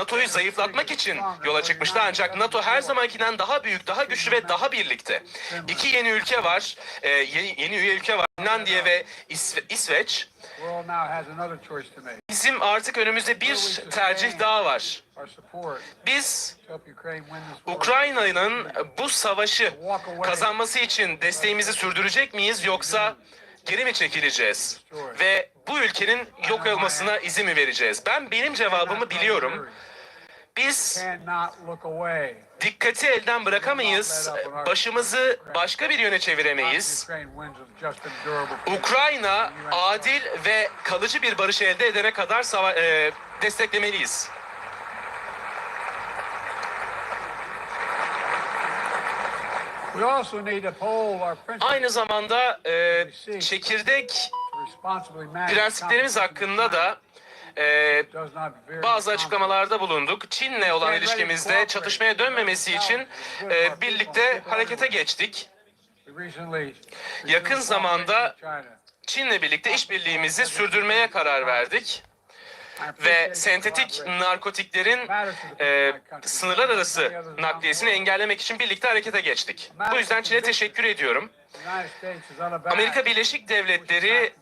NATO'yu zayıflatmak için yola çıkmıştı ancak NATO her zamankinden daha büyük, daha güçlü ve daha birlikte. İki yeni ülke var, e, yeni, yeni üye ülke var. Finlandiya ve İsve- İsveç. Bizim artık önümüzde bir tercih daha var. Biz. Ukrayna'nın bu savaşı kazanması için desteğimizi sürdürecek miyiz yoksa geri mi çekileceğiz? Ve bu ülkenin yok olmasına izin mi vereceğiz? Ben benim cevabımı biliyorum. Biz dikkati elden bırakamayız, başımızı başka bir yöne çeviremeyiz. Ukrayna adil ve kalıcı bir barış elde edene kadar e, desteklemeliyiz. Aynı zamanda e, çekirdek prensiplerimiz hakkında da e, bazı açıklamalarda bulunduk. Çin'le olan ilişkimizde çatışmaya dönmemesi için e, birlikte harekete geçtik. Yakın zamanda Çin'le birlikte işbirliğimizi sürdürmeye karar verdik ve sentetik narkotiklerin e, sınırlar arası nakliyesini engellemek için birlikte harekete geçtik. Bu yüzden Çin'e teşekkür ediyorum. Amerika Birleşik Devletleri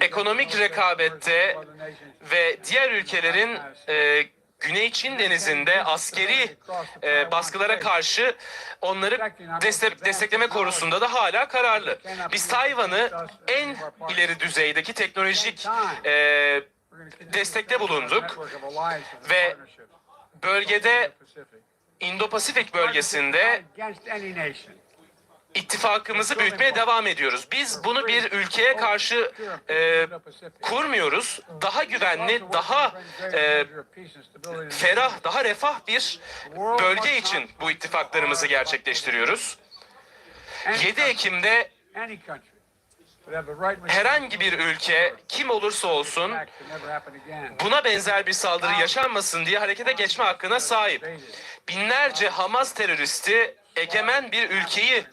ekonomik rekabette ve diğer ülkelerin e, Güney Çin denizinde askeri e, baskılara karşı onları destek, destekleme konusunda da hala kararlı. Biz Tayvan'ı en ileri düzeydeki teknolojik e, destekte bulunduk ve bölgede Indo-Pasifik bölgesinde. İttifakımızı büyütmeye devam ediyoruz. Biz bunu bir ülkeye karşı e, kurmuyoruz. Daha güvenli, daha e, ferah, daha refah bir bölge için bu ittifaklarımızı gerçekleştiriyoruz. 7 Ekim'de herhangi bir ülke kim olursa olsun buna benzer bir saldırı yaşanmasın diye harekete geçme hakkına sahip. Binlerce Hamas teröristi egemen bir ülkeyi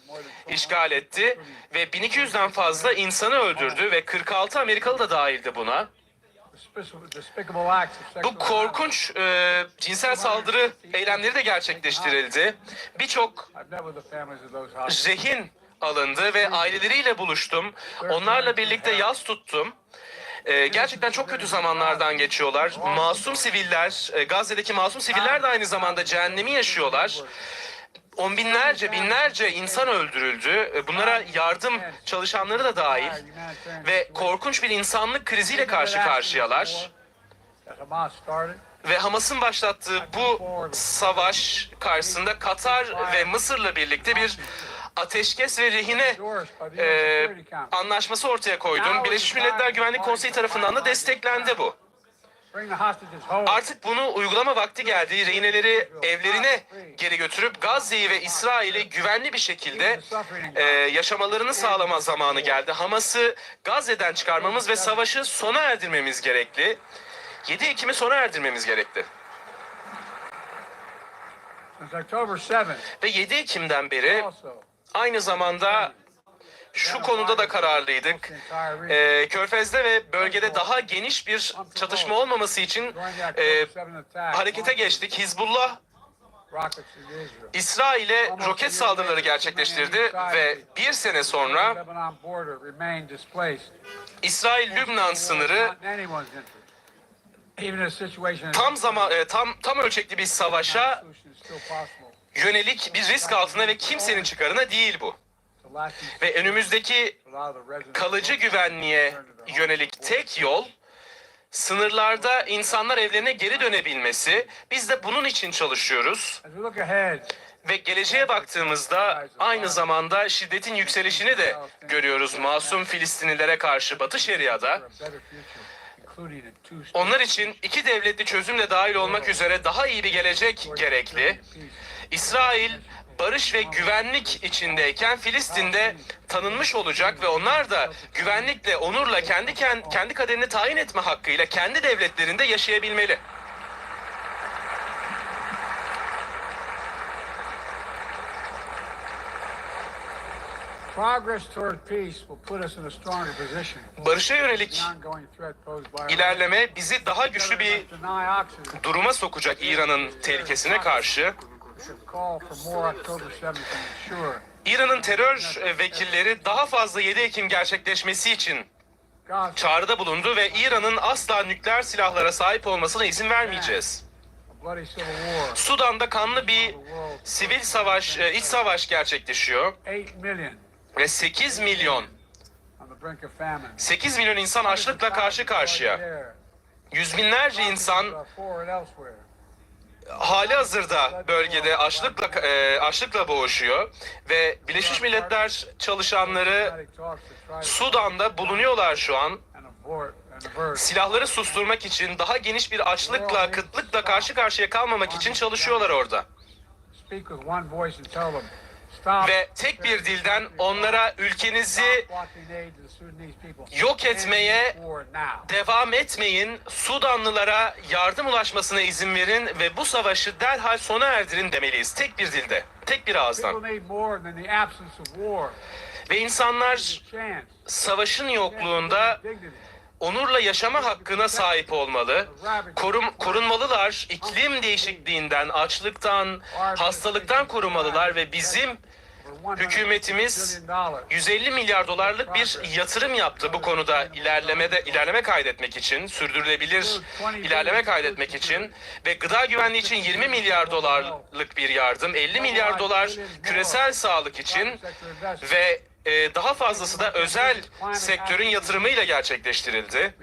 işgal etti ve 1200'den fazla insanı öldürdü ve 46 Amerikalı da dahildi buna. Bu korkunç e, cinsel saldırı eylemleri de gerçekleştirildi. Birçok rehin alındı ve aileleriyle buluştum. Onlarla birlikte yaz tuttum. Ee, gerçekten çok kötü zamanlardan geçiyorlar. Masum siviller, e, Gazze'deki masum siviller de aynı zamanda cehennemi yaşıyorlar. On binlerce, binlerce insan öldürüldü. E, Bunlara yardım çalışanları da dahil. Ve korkunç bir insanlık kriziyle karşı karşıyalar. Ve Hamas'ın başlattığı bu savaş karşısında Katar ve Mısır'la birlikte bir ateşkes ve rehine e, anlaşması ortaya koydum. Birleşmiş Milletler Güvenlik Konseyi tarafından da desteklendi bu. Artık bunu uygulama vakti geldi. Rehineleri evlerine geri götürüp Gazze'yi ve İsrail'i güvenli bir şekilde e, yaşamalarını sağlama zamanı geldi. Hamas'ı Gazze'den çıkarmamız ve savaşı sona erdirmemiz gerekli. 7 Ekim'i sona erdirmemiz gerekli. Ve 7 Ekim'den beri aynı zamanda şu konuda da kararlıydık. Ee, Körfez'de ve bölgede daha geniş bir çatışma olmaması için e, harekete geçtik. Hizbullah İsrail'e roket saldırıları gerçekleştirdi ve bir sene sonra İsrail-Lübnan sınırı tam zaman e, tam tam ölçekli bir savaşa yönelik bir risk altında ve kimsenin çıkarına değil bu. Ve önümüzdeki kalıcı güvenliğe yönelik tek yol sınırlarda insanlar evlerine geri dönebilmesi. Biz de bunun için çalışıyoruz. Ve geleceğe baktığımızda aynı zamanda şiddetin yükselişini de görüyoruz. Masum Filistinlilere karşı Batı Şeria'da. Onlar için iki devletli çözümle dahil olmak üzere daha iyi bir gelecek gerekli. İsrail barış ve güvenlik içindeyken Filistin'de tanınmış olacak ve onlar da güvenlikle, onurla kendi kendi kaderini tayin etme hakkıyla kendi devletlerinde yaşayabilmeli. Barışa yönelik ilerleme bizi daha güçlü bir duruma sokacak İran'ın tehlikesine karşı. We should call for more October 7th and ensure İran'ın terör e, vekilleri daha fazla 7 Ekim gerçekleşmesi için çağrıda bulundu ve İran'ın asla nükleer silahlara sahip olmasına izin vermeyeceğiz. Sudan'da kanlı bir sivil savaş, e, iç savaş gerçekleşiyor 8 million ve 8 milyon, on the brink of famine. 8 milyon insan açlıkla karşı karşıya. Yüz binlerce insan. Hali hazırda bölgede açlıkla e, açlıkla boğuşuyor ve Birleşmiş Milletler çalışanları Sudan'da bulunuyorlar şu an. Silahları susturmak için daha geniş bir açlıkla, kıtlıkla karşı karşıya kalmamak için çalışıyorlar orada. Ve tek bir dilden onlara ülkenizi yok etmeye devam etmeyin. Sudanlılara yardım ulaşmasına izin verin ve bu savaşı derhal sona erdirin demeliyiz. Tek bir dilde, tek bir ağızdan. Ve insanlar savaşın yokluğunda onurla yaşama hakkına sahip olmalı. Korum, korunmalılar. İklim değişikliğinden, açlıktan, hastalıktan korunmalılar ve bizim For 100 hükümetimiz billion dollars. 150 milyar dolarlık bir yatırım yaptı bu konuda ilerlemede ilerleme kaydetmek için, sürdürülebilir ilerleme kaydetmek için ve gıda güvenliği için 20 milyar dolarlık bir yardım, 50 milyar dolar küresel sağlık için ve e, daha fazlası da özel sektörün yatırımıyla gerçekleştirildi.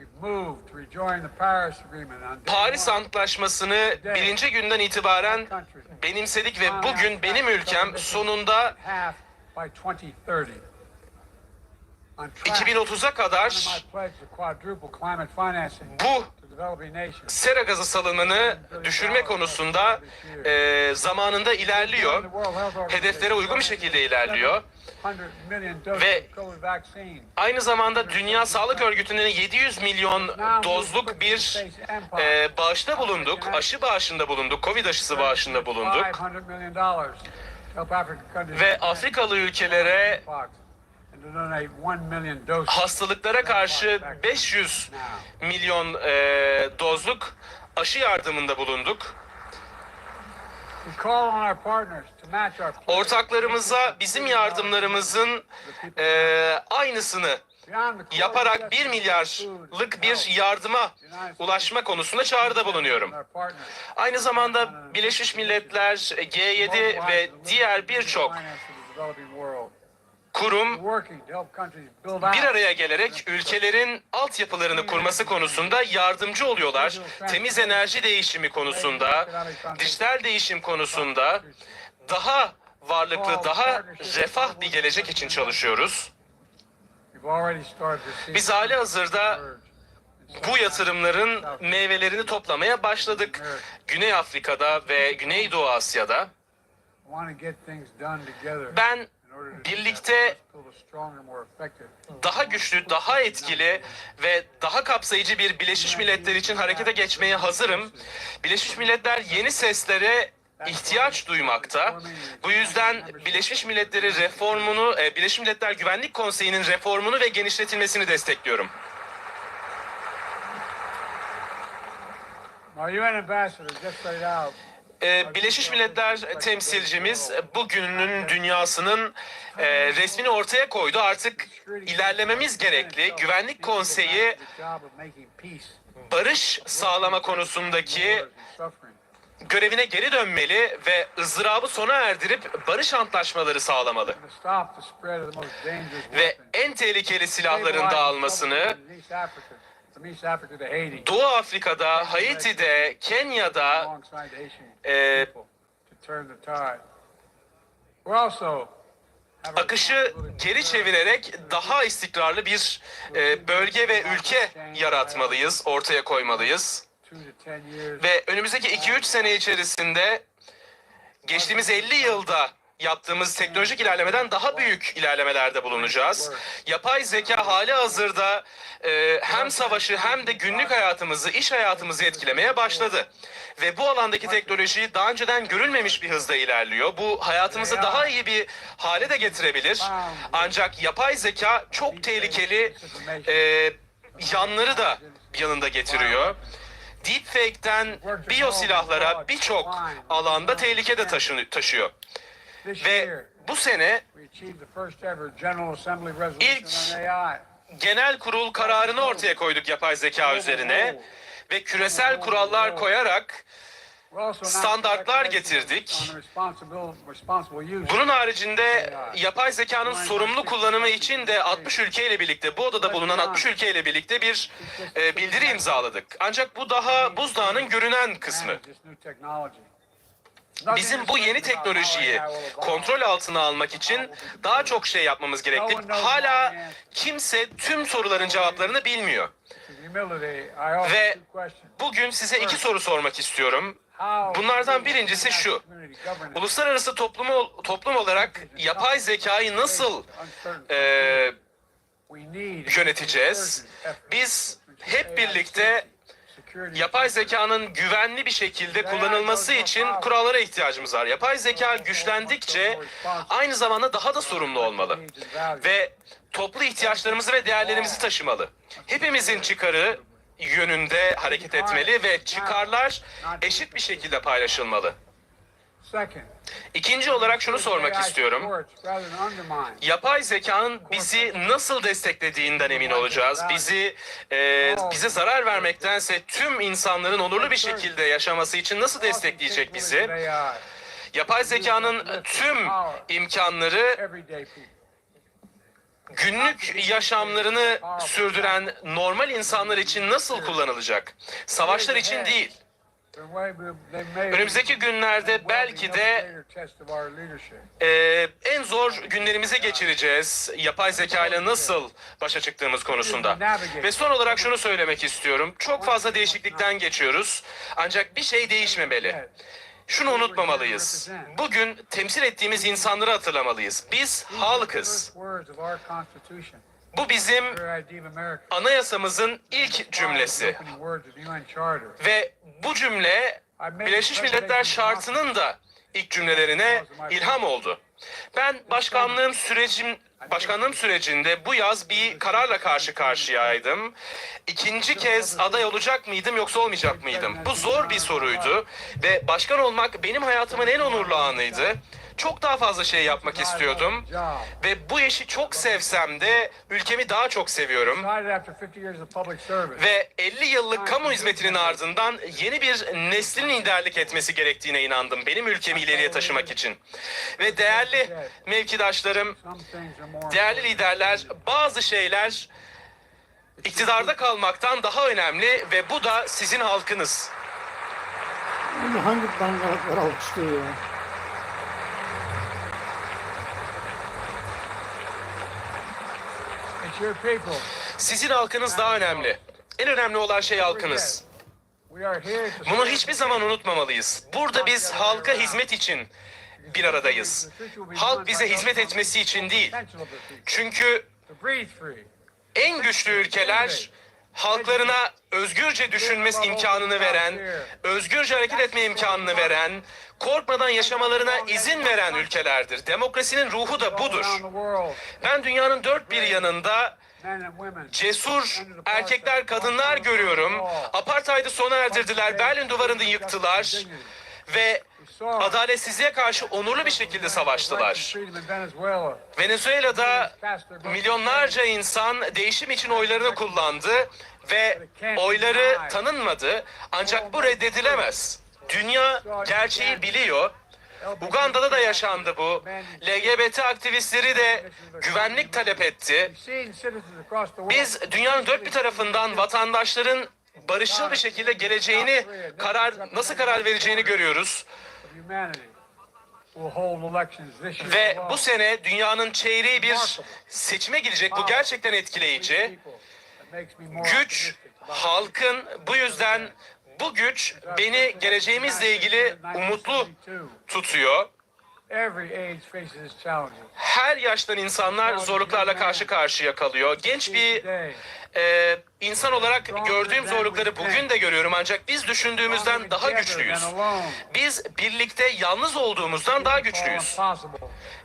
Paris. Antlaşması'nı birinci günden itibaren benimsedik ve bugün benim ülkem sonunda half by 2030. On track. 2030'a kadar bu sera gazı salımını düşürme konusunda e, zamanında ilerliyor. Hedeflere uygun bir şekilde ilerliyor. 100 million doses Ve-. Aynı zamanda Dünya Sağlık Örgütü'nün 700 milyon dozluk bir e, bağışta bulunduk. Aşı bağışında bulunduk. Covid aşısı bağışında bulunduk. 500 million dollars to help African countries Ve Afrikalı ülkelere Fox, and to donate 1 million doses. hastalıklara karşı 500 milyon e, dozluk aşı yardımında bulunduk. Ortaklarımıza bizim yardımlarımızın e, aynısını yaparak of 1 milyarlık bir yardıma ulaşma konusunda çağrıda bulunuyorum. Aynı zamanda Birleşmiş Milletler, G7 ve diğer birçok kurum bir araya gelerek ülkelerin altyapılarını kurması konusunda yardımcı oluyorlar. Temiz enerji değişimi konusunda, dijital değişim konusunda daha varlıklı, daha refah bir gelecek için çalışıyoruz. Biz hali hazırda bu yatırımların meyvelerini toplamaya başladık. Güney Afrika'da ve Güneydoğu Asya'da. Ben birlikte daha güçlü, daha etkili ve daha kapsayıcı bir Birleşmiş Milletler için harekete geçmeye hazırım. Birleşmiş Milletler yeni seslere ihtiyaç duymakta. Bu yüzden Birleşmiş Milletleri reformunu, e, Birleşmiş Milletler Güvenlik Konseyi'nin reformunu ve genişletilmesini destekliyorum. Ee, Birleşmiş Milletler temsilcimiz bugünün dünyasının e, resmini ortaya koydu. Artık ilerlememiz gerekli. Güvenlik Konseyi barış sağlama konusundaki görevine geri dönmeli ve ızdırabı sona erdirip barış antlaşmaları sağlamalı. Ve en tehlikeli silahların dağılmasını Doğu Afrika'da, Haiti'de, Kenya'da e, akışı geri çevirerek daha istikrarlı bir e, bölge ve ülke yaratmalıyız, ortaya koymalıyız. Ve önümüzdeki 2-3 sene içerisinde geçtiğimiz 50 yılda yaptığımız teknolojik ilerlemeden daha büyük ilerlemelerde bulunacağız. Yapay zeka hali hazırda e, hem savaşı hem de günlük hayatımızı, iş hayatımızı etkilemeye başladı. Ve bu alandaki teknoloji daha önceden görülmemiş bir hızda ilerliyor. Bu hayatımızı daha iyi bir hale de getirebilir. Ancak yapay zeka çok tehlikeli e, yanları da yanında getiriyor. Deepfake'ten biyosilahlara birçok alanda tehlike de taşını- taşıyor. Ve bu sene İlk- genel kurul kararını ortaya koyduk yapay zeka üzerine ve küresel kurallar koyarak standartlar getirdik. Bunun haricinde yapay zekanın sorumlu kullanımı için de 60 ülkeyle birlikte, bu odada bulunan 60 ülkeyle birlikte bir e, bildiri imzaladık. Ancak bu daha buzdağının görünen kısmı. Bizim bu yeni teknolojiyi kontrol altına almak için daha çok şey yapmamız gerekli. Hala kimse tüm soruların cevaplarını bilmiyor. Ve bugün size iki soru sormak istiyorum. Bunlardan birincisi şu. Uluslararası toplumu, toplum olarak yapay zekayı nasıl e, yöneteceğiz? Biz hep birlikte yapay zekanın güvenli bir şekilde kullanılması için kurallara ihtiyacımız var. Yapay zeka güçlendikçe aynı zamanda daha da sorumlu olmalı ve toplu ihtiyaçlarımızı ve değerlerimizi taşımalı. Hepimizin çıkarı yönünde hareket etmeli ve çıkarlar eşit bir şekilde paylaşılmalı. İkinci olarak şunu sormak istiyorum. Yapay zekanın bizi nasıl desteklediğinden emin olacağız. Bizi e, bize zarar vermektense tüm insanların onurlu bir şekilde yaşaması için nasıl destekleyecek bizi? Yapay zekanın tüm imkanları günlük yaşamlarını sürdüren normal insanlar için nasıl kullanılacak? Savaşlar için değil. Önümüzdeki günlerde belki de Ee, en zor günlerimizi geçireceğiz. Yapay zeka ile nasıl başa çıktığımız konusunda. Ve son olarak şunu söylemek istiyorum. Çok fazla değişiklikten geçiyoruz. Ancak bir şey değişmemeli. Şunu unutmamalıyız. Bugün temsil ettiğimiz insanları hatırlamalıyız. Biz halkız. Bu bizim anayasamızın ilk cümlesi. Ve bu cümle Birleşmiş Milletler Şartı'nın da ilk cümlelerine ilham oldu. Ben başkanlığım sürecim başkanlığım sürecinde bu yaz bir kararla karşı karşıyaydım. İkinci kez aday olacak mıydım yoksa olmayacak mıydım? Bu zor bir soruydu ve başkan olmak benim hayatımın en onurlu anıydı. Çok daha fazla şey yapmak istiyordum ve bu işi çok sevsem de ülkemi daha çok seviyorum. Ve 50 yıllık kamu hizmetinin ardından yeni bir neslin liderlik etmesi gerektiğine inandım. Benim ülkemi ileriye taşımak için. Ve değerli mevkidaşlarım, değerli liderler, bazı şeyler iktidarda kalmaktan daha önemli ve bu da sizin halkınız. Hangi dangalaklar alkışlıyor ya? Sizin halkınız daha önemli. En önemli olan şey halkınız. Bunu hiçbir zaman unutmamalıyız. Burada biz halka hizmet için bir aradayız. Halk bize hizmet etmesi için değil. Çünkü en güçlü ülkeler halklarına özgürce düşünme imkanını veren, özgürce hareket etme imkanını veren, korkmadan yaşamalarına izin veren ülkelerdir. Demokrasinin ruhu da budur. Ben dünyanın dört bir yanında cesur erkekler, kadınlar görüyorum. Apartheid'i sona erdirdiler, Berlin duvarını yıktılar ve adaletsizliğe karşı onurlu bir şekilde savaştılar. Venezuela'da milyonlarca insan değişim için oylarını kullandı ve oyları tanınmadı. Ancak bu reddedilemez. Dünya gerçeği biliyor. Uganda'da da yaşandı bu. LGBT aktivistleri de güvenlik talep etti. Biz dünyanın dört bir tarafından vatandaşların barışçıl bir şekilde geleceğini karar nasıl karar vereceğini görüyoruz. Ve bu sene dünyanın çeyreği bir seçime gidecek. Bu gerçekten etkileyici. Güç halkın bu yüzden bu güç beni geleceğimizle ilgili umutlu tutuyor. Her yaştan insanlar zorluklarla karşı karşıya kalıyor. Genç bir e, insan olarak gördüğüm zorlukları bugün de görüyorum ancak biz düşündüğümüzden daha güçlüyüz. Biz birlikte yalnız olduğumuzdan daha güçlüyüz.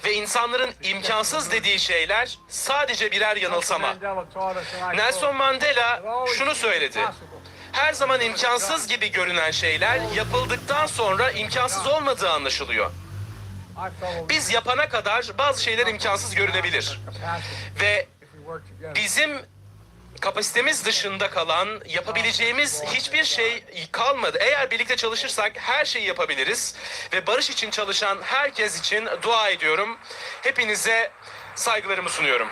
Ve insanların imkansız dediği şeyler sadece birer yanılsama. Nelson Mandela "It'll always şunu söyledi. Her zaman imkansız gibi görünen şeyler yapıldıktan sonra imkansız olmadığı anlaşılıyor. Biz yapana kadar bazı şeyler imkansız görünebilir. Ve bizim kapasitemiz dışında kalan yapabileceğimiz hiçbir şey kalmadı. Eğer birlikte çalışırsak her şeyi yapabiliriz. Ve barış için çalışan herkes için dua ediyorum. Hepinize saygılarımı sunuyorum.